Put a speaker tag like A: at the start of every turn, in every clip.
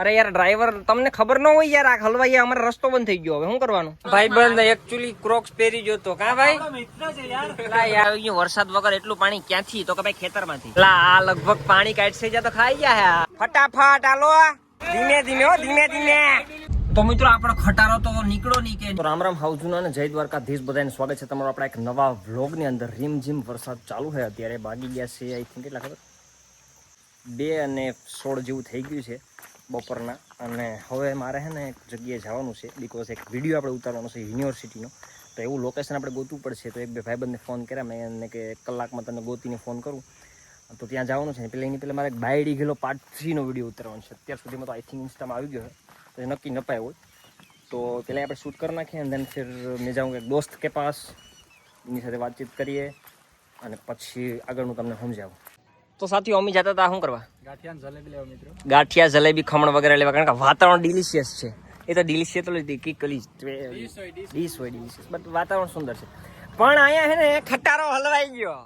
A: અરે યાર ડ્રાઈવર તમને ખબર ન હોય યાર આ હલવાઈ અમારો રસ્તો બંધ થઈ ગયો. હવે શું કરવાનું? ભાઈ બંધ. એકચ્યુઅલી ક્રોક્સ પહેરી જોતો કા ભાઈ? યાર. અહીંયા વરસાદ વગર એટલું પાણી ક્યાંથી? તો કે ભાઈ ખેતરમાંથી. લા આ લગભગ પાણી કાઢશે જા તો ખાઈ ગયા ફટાફટ હાલો. ધીમે ધીમે હો ધીમે ધીમે. તો મિત્રો આપણો ખટારો તો નીકળો નહીં કે તો રામ રામ હાઉજુના અને જય દ્વારકાધીશ. બધાને સ્વાગત છે તમારો આપણા એક નવા વ્લોગની અંદર. રીમ જીમ વરસાદ ચાલુ છે. અત્યારે બાગી ગયા છે આઈ થિંક કેટલા ખબર? બે અને સોળ જેવું થઈ ગયું છે. બપોરના. અને હવે મારે છે ને એક જગ્યાએ જવાનું છે. બિકોઝ એક વીડિયો આપણે ઉતારવાનો છે યુનિવર્સિટીનો તો એવું લોકેશન આપણે ગોતવું પડશે. તો એક બે ભાઈબંધને ફોન કર્યા. મેં એને કે કલાકમાં તને ગોતીને ફોન કરું. તો ત્યાં જવાનું છે. ને પહેલાં એની પહેલાં મારે એક બાયડી ગયેલો પાર્ટ થ્રીનો વીડિયો ઉતારવાનો છે. અત્યાર સુધીમાં તો આઈ થિંક ઇન્સ્ટામાં આવી ગયો તો એ નક્કી ન હોય. તો પહેલાં આપણે શૂટ કરી નાખીએ અને દેન ફિર મેં જાઉં એક દોસ્ત કે પાસ. એની સાથે વાતચીત કરીએ. અને પછી આગળનું તમને સમજાવું. તો સાથીઓ, અમી જતા હતા. શું કરવા? ગાંઠિયા જલેબી ખમણ વગેરે લેવા. કારણ કે વાતાવરણ ડિલિશિયસ છે. એ તો ડિલિશિયસ તો કી કલી ડીશ હોય ડિલિશિયસ બટ વાતાવરણ સુંદર છે. પણ અહીંયા છે ને ખટારો હલવાઈ ગયો.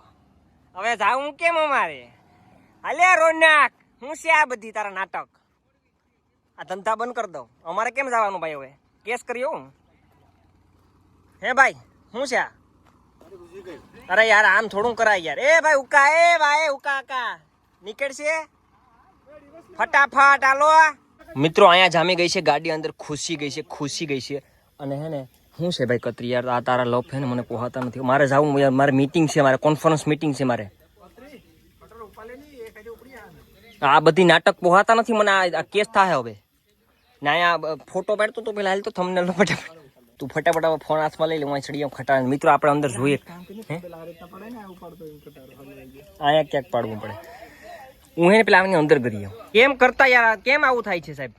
A: હવે જાવું કેમ અમારે? અલે રોનાક હું છે આ બધી તારા નાટક? આ ધંધા બંધ કરી દઉં. અમારે કેમ જવાનું ભાઈ હવે? કેસ કર્યો હું હે ભાઈ શું છે આ? અરે યાર આમ થોડું કરાય યાર. એ ભાઈ ઉકા એ ભાઈ ઉકા કા નીકળશે? ફટાફટ હાલો મિત્રો, અહીંયા જામી ગઈ છે, ગાડી અંદર ખુશી ગઈ છે, ખુશી ગઈ છે. અને હે ને શું છે ભાઈ કતરી યાર આ તારા લફ છે ને, મને પોહાતા નથી. મારે જવું મારે મીટિંગ છે, મારે કોન્ફરન્સ મીટિંગ છે મારે. આ બધી નાટક પોહાતા નથી, મને આ કેસ થાય હવે. ને અહીંયા ફોટો પાડતો તો પેલા હાલ તો થમને ફટાફટ. તું ફટાફટ ફોન હાથમાં લઈ લે, હું ચડી ખટા મિત્રો, આપણે અંદર જોઈએ. અહીંયા ક્યાંક પાડવું પડે. હું એને પેલા આની અંદર કરી કેમ કરતા યાર? કેમ આવું થાય છે સાહેબ?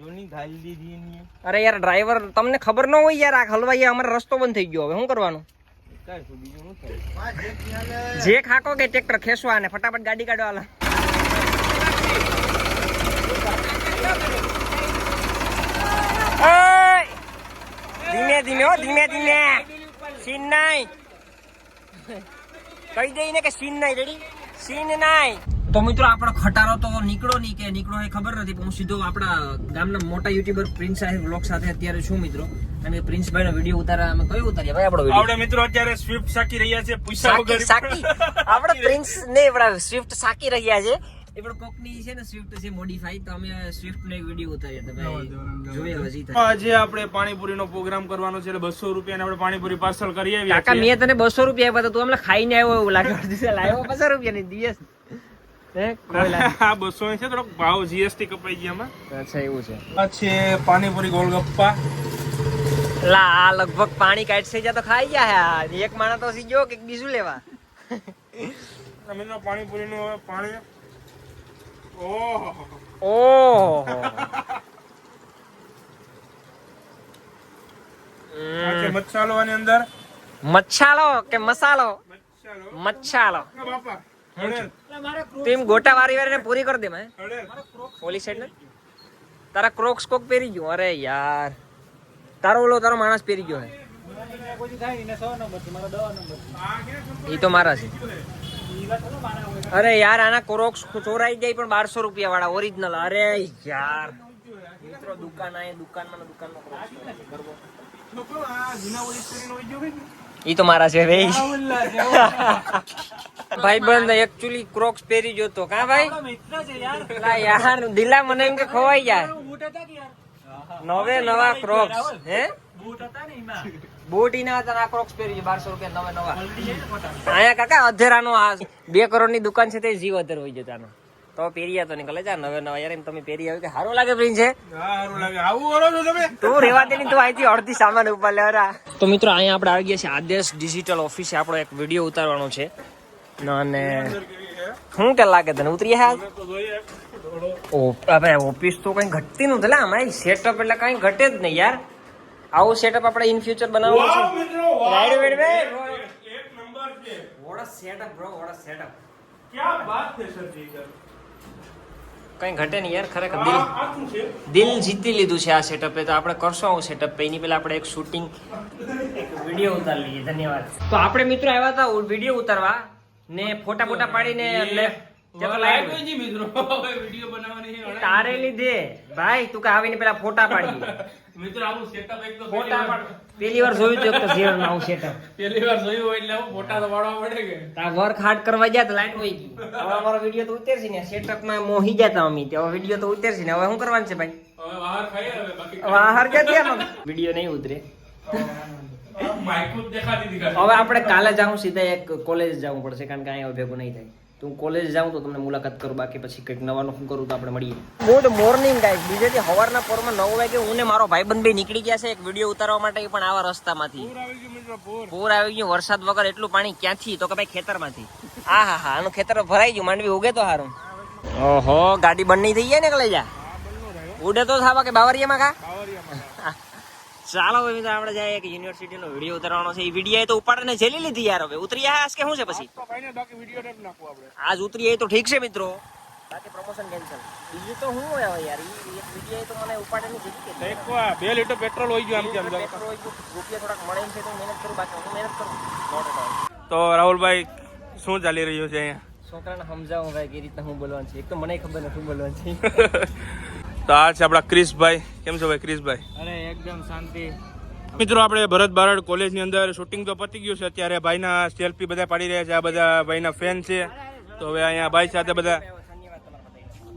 B: જૂની ઘાલી દીધી
A: અરે યાર ડ્રાઈવર તમને ખબર ન હોય યાર આ હલવાઈ અમારો રસ્તો બંધ થઈ ગયો. હવે શું કરવાનું? જે ખાકો કે ટ્રેક્ટર ખેંચવા અને ફટાફટ ગાડી કાઢવા! ધીમે ધીમે હો ધીમે ધીમે. સીન નહીં કહી દઈને કે સીન નહીં રેડી સીન નાઈ તો મિત્રો આપણો ખટારો તો નીકળો નહીં કે નીકળો એ ખબર નથી પણ હું સીધો આપણા ગામના મોટા યુટ્યુબર પ્રિન્સ સાહેબ વ્લોગ સાથે અત્યારે છું મિત્રો. અને પ્રિન્સભાઈ નો વીડિયો ઉતારા અમે કયો ઉતારીએ? ભાઈ આપણો વીડિયો.
B: આપણે મિત્રો અત્યારે સ્વિફ્ટ સાકી રહ્યા છે પૈસા વગર.
A: સાકી. આપણે પ્રિન્સ ને આપણે સ્વિફ્ટ સાકી રહ્યા છે. એ પણ કોકની છે ને સ્વિફ્ટ છે મોડિફાઈ તો અમે સ્વિફ્ટ નો એક વીડિયો ઉતાર્યો તો ભાઈ જોઈએ હજી થાય.
B: આજે આપણે પાણીપુરી નો પ્રોગ્રામ કરવાનો છે એટલે બસો રૂપિયા આપણે પાણીપુરી પાર્સલ કરી આવ્યા
A: કાકા મેં તને બસો રૂપિયા આપ્યા તો તું અમને ખાઈને આવ્યો એવું લાગે છે લાવ્યો બસો રૂપિયા ની દિવસ.
B: આ બસો છે થોડોક ભાવ જીએસટી કપાઈ ગયા એમાં.
A: અચ્છા એવું છે.
B: પછી પાણીપુરી ગોલગપ્પા.
A: લા આ લગભગ પાણી કાઢશે જા તો ખાઈ ગયા હે એક માણસ તો કે બીજું લેવા?
B: મિત્રો પાણીપુરી નું પાણી. ઓહો.
A: ઓહો.
B: મચ્છાલો આની અંદર.
A: મચ્છાલો કે મસાલો?
B: મચ્છાલો.
A: મચ્છાલો.
B: બાપા. હળેલ
A: ગોટા વારી વારીને પૂરી કરી દે મેં. ઓલી સાઈડ ને. તારા ક્રોક્સ કોક પહેરી ગયો. અરે યાર. તારો ઓલો તારો માણસ પહેરી ગયો હે. એ તો મારા છે. અરે યાર આના ક્રોક્સ ચોરાઈ જાય પણ બારસો રૂપિયા વાળા ઓરિજિનલ અરે યાર. મિત્રો દુકાન આ દુકાનમાં દુકાનમાં ઈ તો મારા છે ભાઈ ભાઈ બંધ એકચ્યુઅલી ક્રોક્સ પહેરી જોતો. કા ભાઈ? યાર. દિલા મને એમ કે ખોવાઈ જાય. નવે નવા ક્રોક્સ હે? બૂટ ઈ હતા આ ક્રોક્સ પહેરી છે બારસો રૂપિયા નવે નવા. અહીંયા કાકા અધેરાનો આ બે કરોડની દુકાન છે તે જીવ અધર હોય જતાનો. તો પહેર્યા તો નીકળે જા નવે નવા. યાર એમ તમે પહેરી આવ્યો કે સારું લાગે પ્રિન્સ છે
B: હા સારું લાગે. આવું કરો છો તમે?
A: તું રેવા દે તું અહીંથી અડધી સામાન ઉપર લેવરા તો મિત્રો અહીંયા આપણે આવી ગયા છે આદેશ ડિજિટલ ઓફિસે આપણો એક વીડિયો ઉતારવાનો છે. અને શું કે લાગે તને? ઉતરી હા
B: તો
A: ઓ હવે ઓફિસ તો કઈ ઘટતી નથી. લે અમારે સેટઅપ એટલે કઈ ઘટે જ નહીં યાર. આવું સેટઅપ આપણે ઇન ફ્યુચર બનાવવાનું છે. રાઈડ વેડ વે
B: એક નંબર છે.
A: વોડા સેટઅપ બ્રો વોડા સેટઅપ
B: ક્યા વાત છે સર જી સર
A: કઈ ઘટે નહીં યાર ખરેખર દિલ દિલ જીતી લીધું છે આ સેટઅપે તો આપણે કરશું આવું સેટઅપ એની પહેલા આપણે એક શૂટિંગ એક વીડિયો ઉતારી લઈએ. ધન્યવાદ. તો આપણે મિત્રો આવ્યા હતા વીડિયો ઉતારવા. ને ફોટા ફોટા પાડીને
B: મિત્રો. બનાવવાની
A: તારે લીધે. ભાઈ તું કે આવીને પેલા ફોટા પાડી.
B: મિત્રો આવું સેટઅપ એક તો
A: ફોટા પેલી વાર. જોયું છે તો ઝીરો આવું સેટઅપ
B: પહેલી વાર જોયું હોય એટલે ફોટા તો પાડવા પડે કે.
A: તા વર્ક હાર્ડ કરવા ગયા તો લાઈટ હોય ગઈ. હવે અમારો વીડિયો તો ઉતરશે ને. સેટઅપમાં મોહી જતા અમે. તો હવે વીડિયો તો ઉતરશે ને. હવે શું કરવાનું છે ભાઈ?
B: હવે બહાર ખાઈએ હવે બાકી
A: હવે આહાર ક્યાંથી આનો વીડિયો નહીં ઉતરે. હવે આપણે કાલે જાઉં સીધા એક કોલેજ જવું પડશે કારણ કે અહીંયા ભેગું નહીં થાય. તો હું કોલેજ જાઉં તો તમને મુલાકાત કરું બાકી પછી કંઈક નવાનું શું કરું તો આપણે મળીએ. ગુડ મોર્નિંગ ગાઈસ બીજેથી સવારના પોરમાં નવ વાગે હું ને મારો ભાઈબંધ બે નીકળી ગયા છે. એક વીડિયો ઉતારવા માટે પણ આવા રસ્તામાંથી. પૂર આવી ગયું વરસાદ વગર એટલું પાણી ક્યાંથી? તો કે ભાઈ ખેતરમાંથી. હા હા હા. આનું ખેતર ભરાઈ ગયું. માંડવી ઉગે તો સારું ઓહો ગાડી બંધ નહીં થઈ જાય ને જા ઉડે તો થાવા કે બાવરિયામાં કા? ચાલો હવે મિત્રો આપણે જાય એક યુનિવર્સિટીનો વીડિયો ઉતારવાનો છે. એ વીડિયો તો ઉપાડીને જેલી લીધી યાર હવે. ઉતરી આયા કે શું છે પછી? આજ ઉતરી તો ઠીક છે મિત્રો. બાકી પ્રમોશન કેન્સલ બીજું તો શું હોય યાર? ઈ એક વીડિયો તો મને કે
B: એક બે લીટર પેટ્રોલ હોય ગયું આમ તેમ
A: પેટ્રોલ હોય તો રૂપિયા થોડાક મળે છે તો મહેનત કરું બાકી હું મહેનત કરું. નોટ
B: તો રાહુલભાઈ શું ચાલી રહ્યું છે અહીંયા?
A: છોકરાને સમજાવું ભાઈ કે રીતના હું બોલવાનું છે. એક તો મને ખબર નથી બોલવાનું છે.
B: તો આ છે આપણા ક્રિશભાઈ. કેમ છો ભાઈ ક્રિશભાઈ?
A: અરે એકદમ શાંતિ.
B: મિત્રો આપણે ભરત બારડ કોલેજની અંદર શૂટિંગ તો પતી ગયું છે. અત્યારે ભાઈના સેલ્ફી બધા પાડી રહ્યા છે. આ બધા ભાઈના ફેન છે. તો હવે અહીંયા ભાઈ સાથે બધા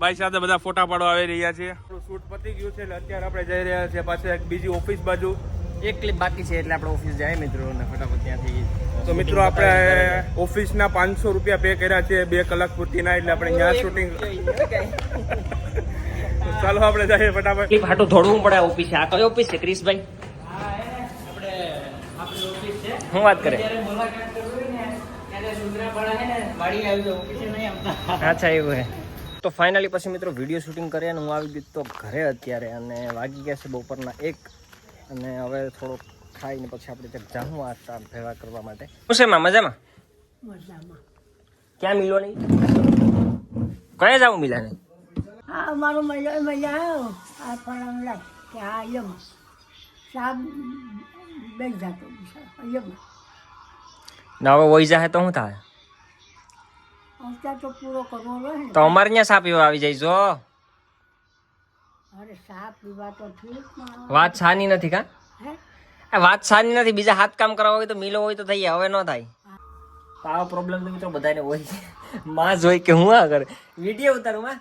B: ભાઈ સાથે બધા ફોટા પાડવા આવી રહ્યા છે. શૂટ પતી ગયું છે એટલે અત્યારે આપણે જઈ રહ્યા છીએ પાછા એક બીજી ઓફિસ બાજુ.
A: એક ક્લિપ બાકી છે એટલે આપણે ઓફિસ જાય મિત્રો ફટાફટ ત્યાંથી
B: તો મિત્રો આપણે ઓફિસના પાંચસો રૂપિયા પે કર્યા છે બે કલાક પૂરતીના એટલે આપણે ત્યાં શૂટિંગ ચાલો આપણે જઈએ ફટાફટ.
A: ક્લિપ હાટું દોડવું પડે ઓફિસ. આ કયો ઓફિસ છે ક્રિશભાઈ? શું વાત કરે? અચ્છા એવું હે. તો ફાઇનલી પછી મિત્રો વીડિયો શૂટિંગ કરે અને હું આવી ગયો તો ઘરે અત્યારે અને વાગી ગયા છે બપોરના એક. અને હવે થોડોક ખાઈને પછી આપણે ત્યાં જાઉં આ ચા ભેગા કરવા માટે. શું છે માં? મજામાં. ક્યાં મિલો નહીં? કયા જાઉં મિલાને?
C: હા અમારું મજા મજા આવ્યો. આ પણ લાગ કે આ યમ સાબ બે જાતો. યમ
A: ના હવે વહી જાય તો શું થાય?
C: અત્યારે તો પૂરો કરવો રહે
A: તો અમારે ત્યાં સાપ એવો આવી જાય જો.
C: અરે સાપ પીવા તો ઠીક
A: વાત સાની નથી કા?
C: હે?
A: આ વાત સાની નથી. બીજા હાથ કામ કરવા હોય તો મિલો હોય તો થઈ હવે ન થાય. તો આવો પ્રોબ્લેમ તો મિત્રો બધાને હોય. માં જોઈ કે હું આ કરે? વીડિયો ઉતારું માં.